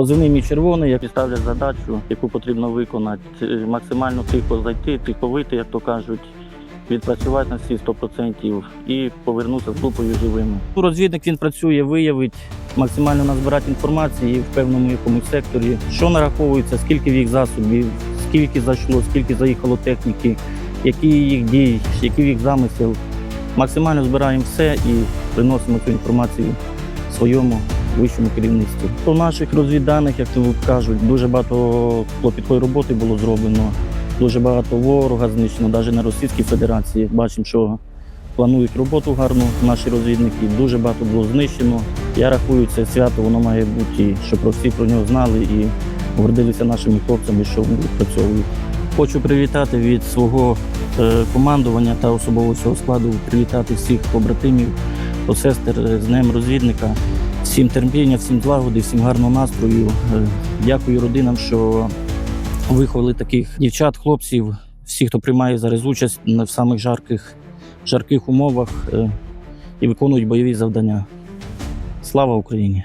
Позивний мій червоний, я ставлю задачу, яку потрібно виконати. Е, Максимально тихо зайти, тихо вийти, як то кажуть, відпрацювати на всі 100% і повернутися з живими. Розвідник він працює, виявить, максимально назбирати інформації в певному якомусь секторі, що нараховується, скільки в їх засобів, скільки зайшло, скільки заїхало техніки, які їх дії, який їх замисел. Максимально збираємо все і приносимо цю інформацію своєму вищому керівництву. По наших розвідданих, як то кажуть, дуже багато клопіткої роботи було зроблено, дуже багато ворога знищено, навіть на Російській Федерації. Бачимо, що планують роботу гарну наші розвідники. Дуже багато було знищено. Я рахую, це свято воно має бути, щоб всі про нього знали і гордилися нашими хлопцями, що вони відпрацьовують. Хочу привітати від свого е, командування та особового цього складу, привітати всіх побратимів, посестер з Днем розвідника. Всім терпіння, всім злагоди, всім гарного настрою. Е, Дякую родинам, що виховали таких дівчат, хлопців, всіх, хто приймає зараз участь в самих жарких, жарких умовах е, і виконують бойові завдання. Слава Україні!